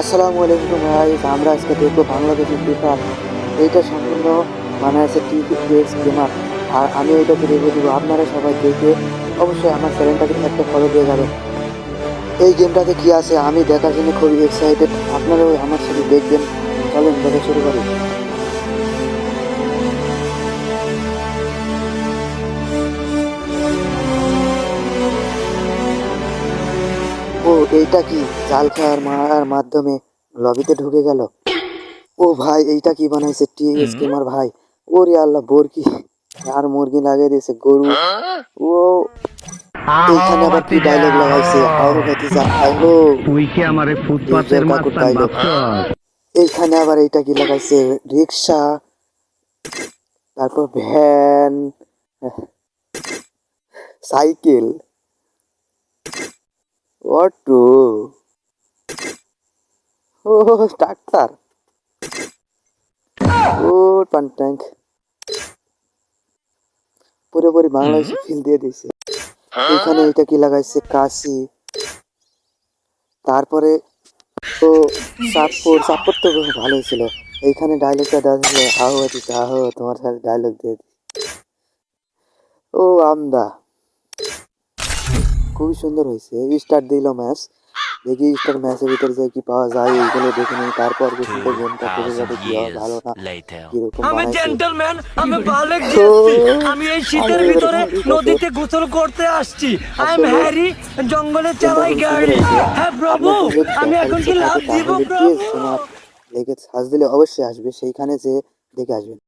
আসসালামু আলাইকুম ভাই আমরা আজকে দেখব বাংলাদেশের ফিফা এইটা সম্পূর্ণ মানে আছে টিভি গেমস গেমার আর আমি এইটাকে রেখে দেবো, আপনারা সবাই দেখে অবশ্যই আমার চ্যানেলটাকে একটা ফলো দিয়ে যাবেন। এই গেমটাতে কি আছে আমি দেখার জন্য খুবই এক্সাইটেড আপনারাও আমার সাথে দেখবেন। চলেন, দেখা শুরু করি। ও এইটা কি? জাল খেয়ার মারার মাধ্যমে লবিতে ঢুকে গেল? ও ভাই এইটা কি বানাইছে টি স্কিমার ভাই? ওরে আল্লাহ বোরকি। আর মুরগি লাগিয়ে দিয়েছে গরু। ও এইখানে আবার কি ডায়লগ লাগাইছে? আরও ভাতিজা আইলো উইকে আমারে ফুটপাতের। ভাবছস এইখানে আবার এইটা কি লাগাইছে? রিক্সা তারপর ভ্যান। সাইকেল। অটো। ও ট্রাক্টর ও পান ট্যাঙ্ক পুরোপুরি বাংলাদেশে ফিল দিয়ে এখানে এটা কি লাগাইছে? কাশি। তারপরে তো সাপোর্ট সাপোর্ট তো খুব ভালোই ছিল। এইখানে ডায়লগটা দেওয়া ছিল আহো তোমার সাথে ডায়লগ দিয়ে ও আমদা। খুবই সুন্দর হয়েছে। স্টার্ট দিল ম্যাচ দেখি স্টার ম্যাচের ভিতরে যে কি পাওয়া যায় এইগুলো দেখে নিই। তারপর কিছু গেমটা যাবে কি ভালো না। কীরকম আমি জেন্টলম্যান আমি বালেক আমি এই শীতের ভিতরে নদীতে গোসল করতে আসছি। আই এম হ্যারি জঙ্গলে চালাই গাড়ি। হ্যাঁ প্রভু আমি এখন কি লাভ দিব প্রভু? লেগে সার্চ দিলে অবশ্যই আসবে সেইখানে যে দেখে আসবেন।